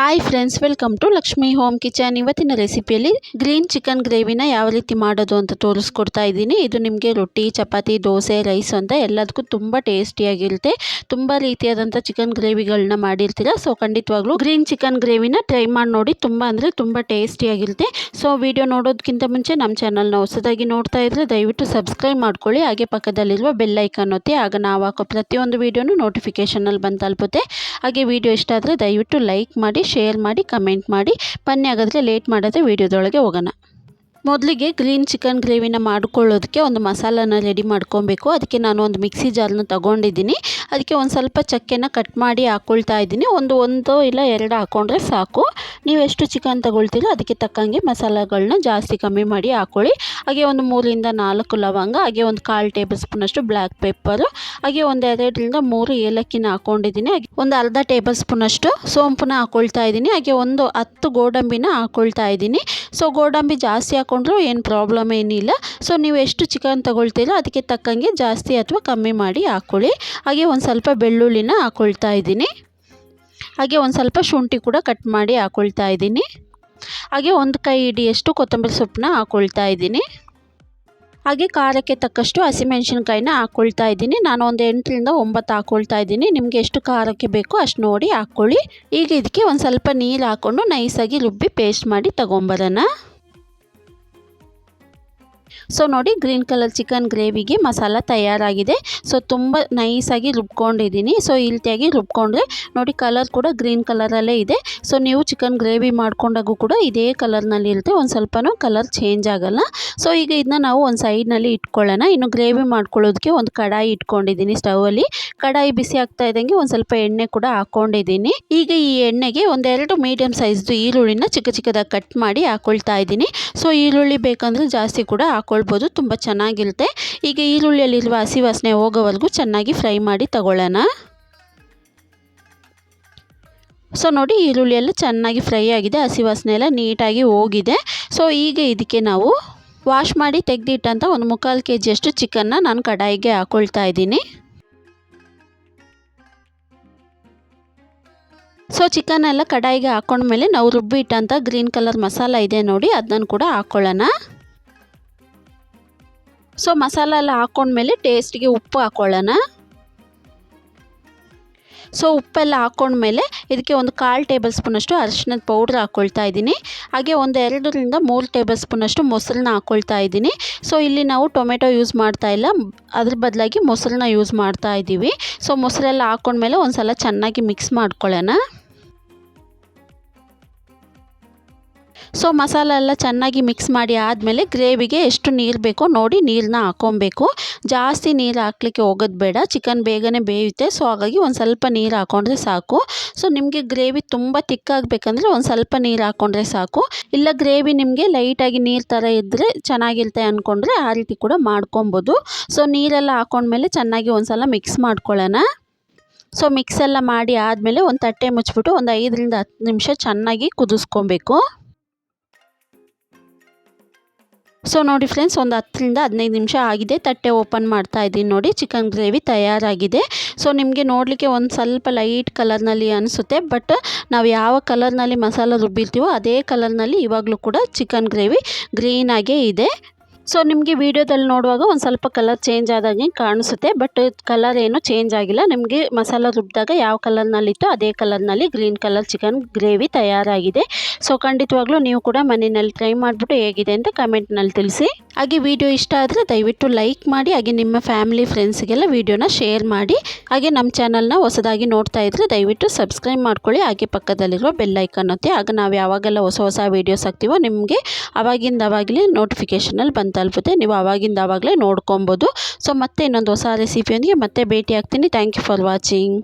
Hi friends welcome to Lakshmi home kitchen ಇವತ್ತಿನ ರೆಸಿಪಿಯಲ್ಲಿ green chicken ಗ್ರೇವಿನ ಯಾವ ರೀತಿ ಮಾಡೋದು ಅಂತ ತೋರಿಸ್ಕೊಡ್ತಾ ಇದ್ದೀನಿ. ಇದು ನಿಮಗೆ ರೊಟ್ಟಿ, ಚಪಾತಿ, ದೋಸೆ ರೈಸ್ ಅಂತ ಎಲ್ಲದಕ್ಕೂ ತುಂಬ ಟೇಸ್ಟಿಯಾಗಿರುತ್ತೆ ತುಂಬ ರೀತಿಯಾದಂಥ ಚಿಕನ್ ಗ್ರೇವಿಗಳನ್ನ ಮಾಡಿರ್ತೀರ? ಸೊ ಖಂಡಿತವಾಗ್ಲೂ ಗ್ರೀನ್ ಚಿಕನ್ ಗ್ರೇವಿನ ಟ್ರೈ ಮಾಡಿ ನೋಡಿ ತುಂಬ ಅಂದರೆ ತುಂಬ ಟೇಸ್ಟಿಯಾಗಿರುತ್ತೆ ಸೊ ವಿಡಿಯೋ ನೋಡೋದಕ್ಕಿಂತ ಮುಂಚೆ ನಮ್ಮ ಚಾನಲ್ನ ಹೊಸದಾಗಿ ನೋಡ್ತಾ ಇದ್ದರೆ ದಯವಿಟ್ಟು ಸಬ್ಸ್ಕ್ರೈಬ್ ಮಾಡ್ಕೊಳ್ಳಿ. ಹಾಗೆ ಪಕ್ಕದಲ್ಲಿರುವ ಬೆಲ್ ಐಕಾನ್ ಒತ್ತಿ, ಆಗ ನಾವು ಹಾಕೋ ಪ್ರತಿಯೊಂದು ವೀಡಿಯೋನು ನೋಟಿಫಿಕೇಶನಲ್ಲಿ ಬಂದು ತಲುಪುತ್ತೆ. ಹಾಗೆ ವಿಡಿಯೋ ಇಷ್ಟ ಆದರೆ ದಯವಿಟ್ಟು ಲೈಕ್ ಮಾಡಿ ಶೇರ್ ಮಾಡಿ ಕಮೆಂಟ್ ಮಾಡಿ, ಬನ್ನಿ ಆಗೋದ್ರೆ ಲೇಟ್ ಮಾಡೋದೇ ವೀಡಿಯೋದೊಳಗೆ ಹೋಗೋಣ. ಮೊದಲಿಗೆ ಗ್ರೀನ್ ಚಿಕನ್ ಗ್ರೇವಿನ ಮಾಡ್ಕೊಳ್ಳೋದಕ್ಕೆ ಒಂದು ಮಸಾಲನ ರೆಡಿ ಮಾಡ್ಕೊಬೇಕು. ಅದಕ್ಕೆ ನಾನು ಒಂದು ಮಿಕ್ಸಿ ಜಾರನ್ನ ತೊಗೊಂಡಿದ್ದೀನಿ. ಅದಕ್ಕೆ ಒಂದು ಸ್ವಲ್ಪ ಚಕ್ಕೆನ ಕಟ್ ಮಾಡಿ ಹಾಕ್ಕೊಳ್ತಾ ಇದ್ದೀನಿ. ಒಂದು ಒಂದು ಇಲ್ಲ ಎರಡು ಹಾಕ್ಕೊಂಡ್ರೆ ಸಾಕು. ನೀವು ಎಷ್ಟು ಚಿಕನ್ ತಗೊಳ್ತೀರೋ ಅದಕ್ಕೆ ತಕ್ಕಂಗೆ ಮಸಾಲೆಗಳನ್ನ ಜಾಸ್ತಿ ಕಮ್ಮಿ ಮಾಡಿ ಹಾಕ್ಕೊಳ್ಳಿ ಹಾಗೆ ಒಂದು ಮೂರಿಂದ ನಾಲ್ಕು ಲವಂಗ, ಹಾಗೆ ಒಂದು ಕಾಲು ಟೇಬಲ್ ಸ್ಪೂನಷ್ಟು ಬ್ಲ್ಯಾಕ್ ಪೆಪ್ಪರು, ಹಾಗೆ ಒಂದು ಎರಡರಿಂದ ಮೂರು ಏಲಕ್ಕಿನ ಹಾಕ್ಕೊಂಡಿದ್ದೀನಿ ಹಾಗೆ ಒಂದು ಅರ್ಧ ಟೇಬಲ್ ಸ್ಪೂನಷ್ಟು ಸೋಂಪನ್ನ ಹಾಕ್ಕೊಳ್ತಾ ಇದ್ದೀನಿ. ಹಾಗೆ ಒಂದು ಹತ್ತು ಗೋಡಂಬಿನ ಹಾಕ್ಕೊಳ್ತಾ ಇದ್ದೀನಿ. ಸೊ ಗೋಡಂಬಿ ಜಾಸ್ತಿ ಹಾಕ್ಕೊಂಡ್ರೂ ಏನು ಪ್ರಾಬ್ಲಮ್ ಏನಿಲ್ಲ ಸೊ ನೀವು ಎಷ್ಟು ಚಿಕನ್ ತಗೊಳ್ತೀರೋ ಅದಕ್ಕೆ ತಕ್ಕಂಗೆ ಜಾಸ್ತಿ ಅಥವಾ ಕಮ್ಮಿ ಮಾಡಿ ಹಾಕ್ಕೊಳ್ಳಿ ಹಾಗೆ ಒಂದು ಸ್ವಲ್ಪ ಬೆಳ್ಳುಳ್ಳಿನ ಹಾಕ್ಕೊಳ್ತಾ ಇದ್ದೀನಿ. ಹಾಗೆ ಒಂದು ಸ್ವಲ್ಪ ಶುಂಠಿ ಕೂಡ ಕಟ್ ಮಾಡಿ ಹಾಕ್ಕೊಳ್ತಾ ಇದ್ದೀನಿ. ಹಾಗೆ ಒಂದು ಕೈ ಹಿಡಿಯಷ್ಟು ಕೊತ್ತಂಬರಿ ಸೊಪ್ಪನ್ನ ಹಾಕ್ಕೊಳ್ತಾ ಇದ್ದೀನಿ. ಹಾಗೆ ಖಾರಕ್ಕೆ ತಕ್ಕಷ್ಟು ಹಸಿಮೆಣಸಿನ್ಕಾಯಿನ ಹಾಕ್ಕೊಳ್ತಾ ಇದ್ದೀನಿ. ನಾನು ಒಂದು ಎಂಟರಿಂದ ಒಂಬತ್ತು ಹಾಕ್ಕೊಳ್ತಾ ಇದ್ದೀನಿ. ನಿಮಗೆ ಎಷ್ಟು ಖಾರಕ್ಕೆ ಬೇಕೋ ಅಷ್ಟು ನೋಡಿ ಹಾಕ್ಕೊಳ್ಳಿ. ಈಗ ಇದಕ್ಕೆ ಒಂದು ಸ್ವಲ್ಪ ನೀರು ಹಾಕ್ಕೊಂಡು ನೈಸಾಗಿ ರುಬ್ಬಿ ಪೇಸ್ಟ್ ಮಾಡಿ ತೊಗೊಂಬರೋಣ. ಸೊ ನೋಡಿ, ಗ್ರೀನ್ ಕಲರ್ ಚಿಕನ್ ಗ್ರೇವಿಗೆ ಮಸಾಲ ತಯಾರಾಗಿದೆ. ಸೊ ತುಂಬ ನೈಸಾಗಿ ರುಬ್ಕೊಂಡಿದ್ದೀನಿ. ಸೊ ಇಲ್ತಿಯಾಗಿ ರುಬ್ಕೊಂಡ್ರೆ ನೋಡಿ, ಕಲರ್ ಕೂಡ ಗ್ರೀನ್ ಕಲರಲ್ಲೇ ಇದೆ. ಸೊ ನೀವು ಚಿಕನ್ ಗ್ರೇವಿ ಮಾಡ್ಕೊಂಡಾಗೂ ಕೂಡ ಇದೇ ಕಲರ್ನಲ್ಲಿ ಇರುತ್ತೆ. ಒಂದು ಸ್ವಲ್ಪನೂ ಕಲರ್ ಚೇಂಜ್ ಆಗೋಲ್ಲ. ಸೊ ಈಗ ಇದನ್ನ ನಾವು ಒಂದು ಸೈಡ್ನಲ್ಲಿ ಇಟ್ಕೊಳ್ಳೋಣ. ಇನ್ನು ಗ್ರೇವಿ ಮಾಡ್ಕೊಳ್ಳೋದಕ್ಕೆ ಒಂದು ಕಡಾಯಿ ಇಟ್ಕೊಂಡಿದ್ದೀನಿ ಸ್ಟವಲ್ಲಿ. ಕಡಾಯಿ ಬಿಸಿ ಆಗ್ತಾ ಇದ್ದಂಗೆ ಒಂದು ಸ್ವಲ್ಪ ಎಣ್ಣೆ ಕೂಡ ಹಾಕ್ಕೊಂಡಿದ್ದೀನಿ ಈಗ ಈ ಎಣ್ಣೆಗೆ ಒಂದೆರಡು ಮೀಡಿಯಮ್ ಸೈಜ್ದು ಈರುಳ್ಳಿನ ಚಿಕ್ಕ ಚಿಕ್ಕದಾಗಿ ಕಟ್ ಮಾಡಿ ಹಾಕೊಳ್ತಾ ಇದ್ದೀನಿ. ಸೊ ಈರುಳ್ಳಿ ಬೇಕಂದ್ರೆ ಜಾಸ್ತಿ ಕೂಡ ಹಾಕ್ಕೊಳ್ಬೋದು ತುಂಬ ಚೆನ್ನಾಗಿರುತ್ತೆ. ಈಗ ಈರುಳ್ಳಿಯಲ್ಲಿರುವ ಹಸಿ ವಾಸನೆ ಹೋಗೋವರೆಗೂ ಚೆನ್ನಾಗಿ ಫ್ರೈ ಮಾಡಿ ತಗೊಳ್ಳೋಣ. ಸೊ ನೋಡಿ, ಈರುಳ್ಳಿಯೆಲ್ಲ ಚೆನ್ನಾಗಿ ಫ್ರೈ ಆಗಿದೆ, ಹಸಿ ವಾಸನೆ ಎಲ್ಲ ನೀಟಾಗಿ ಹೋಗಿದೆ. ಸೊ ಈಗ ಇದಕ್ಕೆ ನಾವು ವಾಶ್ ಮಾಡಿ ತೆಗೆದಿಟ್ಟಂಥ ಒಂದು ಮುಕ್ಕಾಲು ಕೆ ಜಿಯಷ್ಟು ಚಿಕನ್ನ ನಾನು ಕಡಾಯಿಗೆ ಹಾಕ್ಕೊಳ್ತಾ ಇದ್ದೀನಿ. ಸೊ ಚಿಕನ್ ಎಲ್ಲ ಕಡಾಯಿಗೆ ಹಾಕ್ಕೊಂಡ್ಮೇಲೆ ನಾವು ರುಬ್ಬಿಟ್ಟಂಥ ಗ್ರೀನ್ ಕಲರ್ ಮಸಾಲ ಇದೆ ನೋಡಿ, ಅದನ್ನು ಕೂಡ ಹಾಕ್ಕೊಳ್ಳೋಣ ಸೊ ಮಸಾಲ ಎಲ್ಲ ಹಾಕೊಂಡ್ಮೇಲೆ ಟೇಸ್ಟಿಗೆ ಉಪ್ಪು ಹಾಕ್ಕೊಳ್ಳೋಣ ಸೊ ಉಪ್ಪೆಲ್ಲ ಹಾಕ್ಕೊಂಡ್ಮೇಲೆ ಇದಕ್ಕೆ ಒಂದು ಕಾಲು ಟೇಬಲ್ ಸ್ಪೂನಷ್ಟು ಅರಿಶಿನದ ಪೌಡ್ರ್ ಹಾಕ್ಕೊಳ್ತಾ ಇದ್ದೀನಿ. ಹಾಗೆ ಒಂದು ಎರಡರಿಂದ ಮೂರು ಟೇಬಲ್ ಸ್ಪೂನಷ್ಟು ಮೊಸರನ್ನ ಹಾಕ್ಕೊಳ್ತಾ ಇದ್ದೀನಿ. ಸೊ ಇಲ್ಲಿ ನಾವು ಟೊಮೆಟೊ ಯೂಸ್ ಮಾಡ್ತಾ ಇಲ್ಲ. ಅದ್ರ ಬದಲಾಗಿ ಮೊಸರನ್ನ ಯೂಸ್ ಮಾಡ್ತಾ ಇದ್ದೀವಿ. ಸೊ ಮೊಸರೆಲ್ಲ ಹಾಕ್ಕೊಂಡ್ಮೇಲೆ ಒಂದು ಸಲ ಚೆನ್ನಾಗಿ ಮಿಕ್ಸ್ ಮಾಡ್ಕೊಳ್ಳೋಣ. ಸೊ ಮಸಾಲ ಎಲ್ಲ ಚೆನ್ನಾಗಿ ಮಿಕ್ಸ್ ಮಾಡಿ ಆದಮೇಲೆ ಗ್ರೇವಿಗೆ ಎಷ್ಟು ನೀರು ಬೇಕೋ ನೋಡಿ ನೀರನ್ನ ಹಾಕ್ಕೊಬೇಕು ಜಾಸ್ತಿ ನೀರು ಹಾಕ್ಲಿಕ್ಕೆ ಹೋಗೋದು ಬೇಡ. ಚಿಕನ್ ಬೇಗನೆ ಬೇಯುತ್ತೆ. ಸೊ ಹಾಗಾಗಿ ಒಂದು ಸ್ವಲ್ಪ ನೀರು ಹಾಕ್ಕೊಂಡ್ರೆ ಸಾಕು. ಸೊ ನಿಮಗೆ ಗ್ರೇವಿ ತುಂಬ ತಿಕ್ಕಾಗಬೇಕಂದ್ರೆ ಒಂದು ಸ್ವಲ್ಪ ನೀರು ಹಾಕೊಂಡ್ರೆ ಸಾಕು. ಇಲ್ಲ ಗ್ರೇವಿ ನಿಮಗೆ ಲೈಟಾಗಿ ನೀರು ಥರ ಇದ್ದರೆ ಚೆನ್ನಾಗಿರುತ್ತೆ ಅಂದ್ಕೊಂಡ್ರೆ ಆ ರೀತಿ ಕೂಡ ಮಾಡ್ಕೊಬೋದು. ಸೊ ನೀರೆಲ್ಲ ಹಾಕೊಂಡ್ಮೇಲೆ ಚೆನ್ನಾಗಿ ಒಂದು ಸಲ ಮಿಕ್ಸ್ ಮಾಡ್ಕೊಳ್ಳೋಣ. ಸೊ ಮಿಕ್ಸ್ ಎಲ್ಲ ಮಾಡಿ ಆದಮೇಲೆ ಒಂದು ತಟ್ಟೆ ಮುಚ್ಚಿಬಿಟ್ಟು ಒಂದು ಐದರಿಂದ ಹತ್ತು ನಿಮಿಷ ಚೆನ್ನಾಗಿ ಕುದಿಸ್ಕೊಬೇಕು. ಸೊ ನೋಡಿ ಫ್ರೆಂಡ್ಸ್ ಒಂದು ಹತ್ತರಿಂದ ಹದಿನೈದು ನಿಮಿಷ ಆಗಿದೆ. ತಟ್ಟೆ ಓಪನ್ ಮಾಡ್ತಾ ಇದ್ದೀನಿ ನೋಡಿ. ಚಿಕನ್ ಗ್ರೇವಿ ತಯಾರಾಗಿದೆ. ಸೊ ನಿಮಗೆ ನೋಡಲಿಕ್ಕೆ ಒಂದು ಸ್ವಲ್ಪ ಲೈಟ್ ಕಲರ್ನಲ್ಲಿ ಅನಿಸುತ್ತೆ. ಬಟ್ ನಾವು ಯಾವ ಕಲರ್ನಲ್ಲಿ ಮಸಾಲ ರುಬ್ಬಿರ್ತೀವೋ ಅದೇ ಕಲರ್ನಲ್ಲಿ ಇವಾಗಲೂ ಕೂಡ ಚಿಕನ್ ಗ್ರೇವಿ ಗ್ರೀನಾಗೇ ಇದೆ. ಸೊ ನಿಮಗೆ ವೀಡಿಯೋದಲ್ಲಿ ನೋಡುವಾಗ ಒಂದು ಸ್ವಲ್ಪ ಕಲರ್ ಚೇಂಜ್ ಆದಾಗೆ ಕಾಣಿಸುತ್ತೆ ಬಟ್ ಕಲರ್ ಏನು ಚೇಂಜ್ ಆಗಿಲ್ಲ. ನಿಮಗೆ ಮಸಾಲ ರುಬ್ಬಿದಾಗ ಯಾವ ಕಲರ್ನಲ್ಲಿತ್ತೋ ಅದೇ ಕಲರ್ನಲ್ಲಿ ಗ್ರೀನ್ ಕಲರ್ ಚಿಕನ್ ಗ್ರೇವಿ ತಯಾರಾಗಿದೆ. ಸೊ ಖಂಡಿತವಾಗ್ಲೂ ನೀವು ಕೂಡ ಮನೆಯಲ್ಲಿ ಟ್ರೈ ಮಾಡಿಬಿಟ್ಟು ಹೇಗಿದೆ ಅಂತ ಕಮೆಂಟ್ನಲ್ಲಿ ತಿಳಿಸಿ. ಹಾಗೆ ವಿಡಿಯೋ ಇಷ್ಟ ಆದರೆ ದಯವಿಟ್ಟು ಲೈಕ್ ಮಾಡಿ, ಹಾಗೆ ನಿಮ್ಮ ಫ್ಯಾಮಿಲಿ ಫ್ರೆಂಡ್ಸ್ಗೆಲ್ಲ ವೀಡಿಯೋನ ಶೇರ್ ಮಾಡಿ. ಹಾಗೆ ನಮ್ಮ ಚಾನಲ್ನ ಹೊಸದಾಗಿ ನೋಡ್ತಾ ಇದ್ದರೆ ದಯವಿಟ್ಟು ಸಬ್ಸ್ಕ್ರೈಬ್ ಮಾಡ್ಕೊಳ್ಳಿ. ಹಾಗೆ ಪಕ್ಕದಲ್ಲಿರುವ ಬೆಲ್ ಐಕನ್ ಒತ್ತಿ, ಆಗ ನಾವು ಯಾವಾಗೆಲ್ಲ ಹೊಸ ಹೊಸ ವೀಡಿಯೋಸ್ ಹಾಕ್ತೀವೋ ನಿಮಗೆ ಅವಾಗಿಂದ ಅವಾಗಲೇ ನೋಟಿಫಿಕೇಷನಲ್ಲಿ ಬಂದು ತಲುಪುತ್ತೆ. ನೀವು ಆವಾಗಿಂದ ಆವಾಗಲೇ ನೋಡ್ಕೊಬೋದು. ಸೊ ಮತ್ತೆ ಇನ್ನೊಂದು ಹೊಸ ರೆಸಿಪಿಯೊಂದಿಗೆ ಮತ್ತೆ ಭೇಟಿ ಆಗ್ತೀನಿ ಥ್ಯಾಂಕ್ ಯು ಫಾರ್ ವಾಚಿಂಗ್